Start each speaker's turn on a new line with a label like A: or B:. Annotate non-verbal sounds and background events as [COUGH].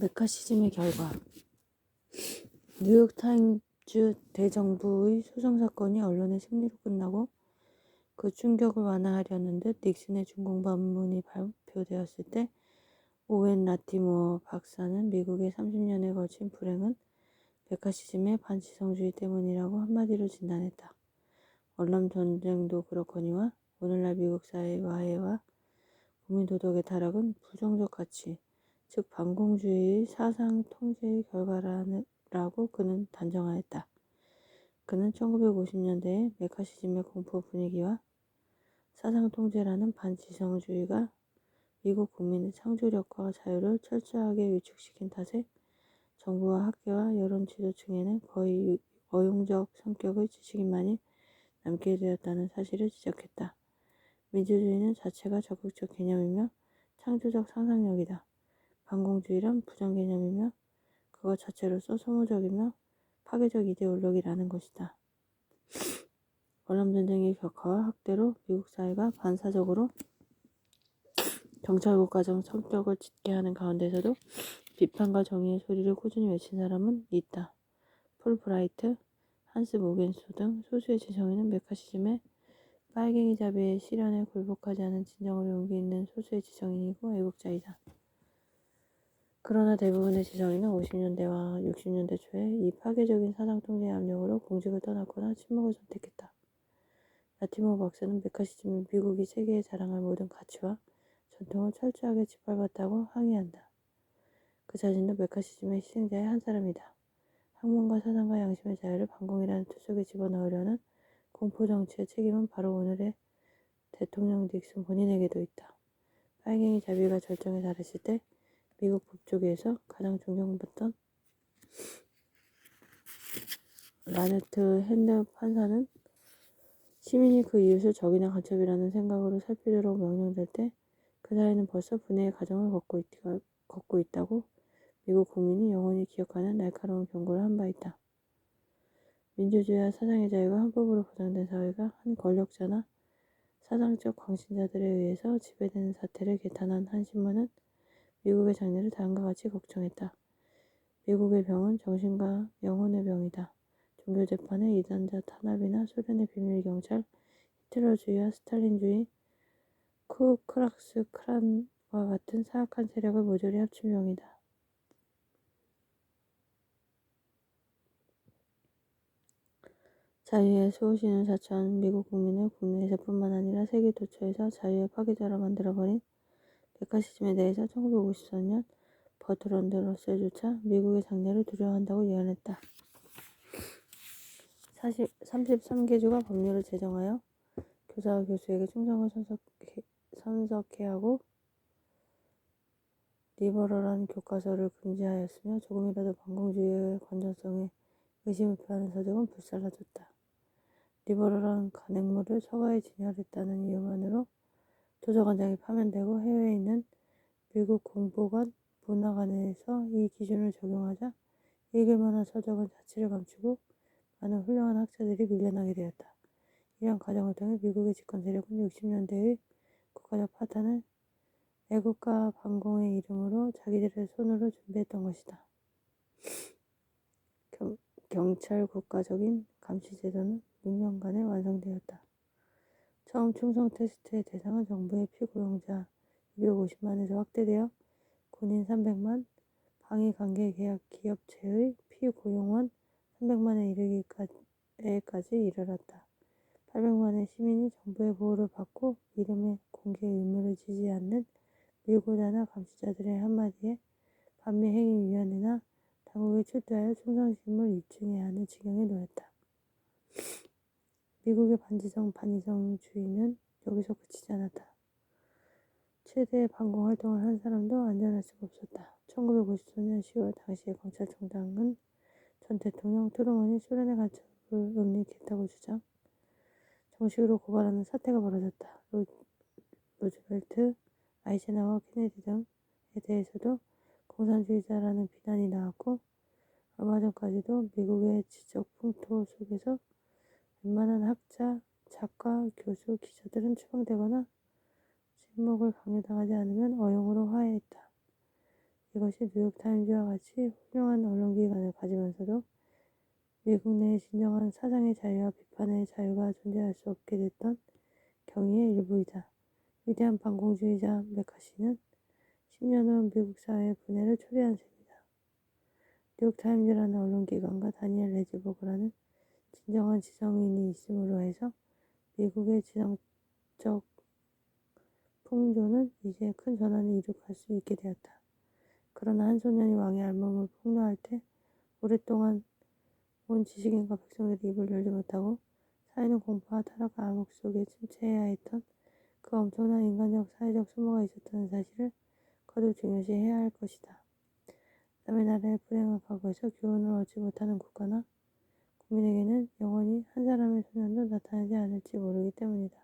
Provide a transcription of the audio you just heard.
A: 메카시즘의 결과 뉴욕타임즈 대정부의 소송 사건이 언론의 승리로 끝나고 그 충격을 완화하려는 듯 닉슨의 중공 반문이 발표되었을 때 오웬 라티모어 박사는 미국의 30년에 걸친 불행은 메카시즘의 반지성주의 때문이라고 한마디로 진단했다. 월남 전쟁도 그렇거니와 오늘날 미국 사회의 화해와 국민 도덕의 타락은 부정적 가치, 즉 반공주의의 사상 통제의 결과라고 그는 단정하였다. 그는 1950년대의 메카시즘의 공포 분위기와 사상 통제라는 반지성주의가 미국 국민의 창조력과 자유를 철저하게 위축시킨 탓에 정부와 학계와 여론 지도층에는 거의 어용적 성격의 지식인만이 남게 되었다는 사실을 지적했다. 민주주의는 자체가 적극적 개념이며 창조적 상상력이다. 반공주의란 부정개념이며 그것 자체로서 소모적이며 파괴적 이데올로기라는 것이다. [LAUGHS] 월남전쟁의 격화와 학대로 미국 사회가 반사적으로 경찰국가적 성격을 짙게 하는 가운데서도 비판과 정의의 소리를 꾸준히 외친 사람은 있다. 폴 브라이트, 한스 모겐수 등 소수의 지성인은 메카시즘의 빨갱이 자비의 시련에 굴복하지 않은 진정으로 용기 있는 소수의 지성인이고 애국자이다. 그러나 대부분의 지성인은 50년대와 60년대 초에 이 파괴적인 사상 통제의 압력으로 공직을 떠났거나 침묵을 선택했다. 라티모 박사는 메카시즘이 미국이 세계에 자랑할 모든 가치와 전통을 철저하게 짓밟았다고 항의한다. 그 자신도 메카시즘의 희생자의 한 사람이다. 학문과 사상과 양심의 자유를 반공이라는 틀 속에 집어넣으려는 공포 정치의 책임은 바로 오늘의 대통령 닉슨 본인에게도 있다. 빨갱이 자비가 절정에 달했을 때 미국 법조계에서 가장 존경받던 라네트 핸드 판사는 시민이 그 이웃을 적이나 간첩이라는 생각으로 살피도록 명령될 때 그 사회는 벌써 분해의 가정을 걷고, 있, 걷고 있다고 미국 국민이 영원히 기억하는 날카로운 경고를 한 바 있다. 민주주의와 사상의 자유가 헌법으로 보장된 사회가 한 권력자나 사상적 광신자들에 의해서 지배되는 사태를 개탄한 한 신문은 미국의 장래를 다음과 같이 걱정했다. 미국의 병은 정신과 영혼의 병이다. 종교 재판의 이단자 탄압이나 소련의 비밀 경찰, 히틀러주의와 스탈린주의, 쿠크락스 크란과 같은 사악한 세력을 모조리 합친 병이다. 자유의 수호신을 자처한 미국 국민을 국내에서뿐만 아니라 세계 도처에서 자유의 파괴자로 만들어버린 메카시즘에 대해서 1954년 버트런드 러셀조차 미국의 장래를 두려워한다고 예언했다. 40, 33개 주가 법률을 제정하여 교사와 교수에게 충성을 선석해, 선석해야 하고 리버럴한 교과서를 금지하였으며 조금이라도 반공주의의 건전성에 의심을 표하는 서적은 불살라졌다. 리버럴한 간행물을 서가에 진열했다는 이유만으로 도서관장이 파면되고 해외에 있는 미국 공보관 문화관에서 이 기준을 적용하자 읽을 만한 서적은 자취를 감추고 많은 훌륭한 학자들이 밀려나게 되었다. 이러한 과정을 통해 미국의 집권 세력은 60년대의 국가적 파탄을 애국가 반공의 이름으로 자기들의 손으로 준비했던 것이다. 경, 경찰 국가적인 감시 제도는 6년간에 완성되었다. 처음 충성 테스트의 대상은 정부의 피고용자 250만에서 확대되어 군인 300만, 방위 관계 계약 기업체의 피고용원 300만에 이르기까지 이르렀다. 800만의 시민이 정부의 보호를 받고 이름의 공개 의무를 지지 않는 밀고자나 감시자들의 한마디에 반미행위위원회나 당국에 출두하여 충성심을 입증해야 하는 지경에 놓였다. 미국의 반지성 반이성 주의는 여기서 그치지 않았다. 최대의 반공 활동을 한 사람도 안전할 수가 없었다. 1954년 10월 당시의 검찰총장은 전 대통령 트루먼이 소련의 간첩을 은닉했다고 주장. 정식으로 고발하는 사태가 벌어졌다. 로, 루즈벨트, 아이젠하워, 케네디 등에 대해서도 공산주의자라는 비난이 나왔고 얼마 전까지도 미국의 지적 풍토 속에서 웬만한 학자, 작가, 교수, 기자들은 추방되거나 침묵을 강요당하지 않으면 어용으로 화해했다. 이것이 뉴욕타임즈와 같이 훌륭한 언론기관을 가지면서도 미국 내에 진정한 사상의 자유와 비판의 자유가 존재할 수 없게 됐던 경위의 일부이다. 위대한 반공주의자 메카시는 10년 후 미국 사회의 분해를 초래한 셈이다. 뉴욕타임즈라는 언론기관과 다니엘 레지버그라는 진정한 지성인이 있음으로 해서 미국의 지성적 풍조는 이제 큰 전환을 이룩할 수 있게 되었다. 그러나 한 소년이 왕의 알몸을 폭로할 때 오랫동안 온 지식인과 백성들이 입을 열지 못하고 사회는 공포와 타락과 암흑 속에 침체해야 했던 그 엄청난 인간적 사회적 수모가 있었다는 사실을 거듭 중요시해야 할 것이다. 남의 나라의 불행한 과거에서 교훈을 얻지 못하는 국가나 국민에게는 영원히 한 사람의 소년도 나타나지 않을지 모르기 때문이다.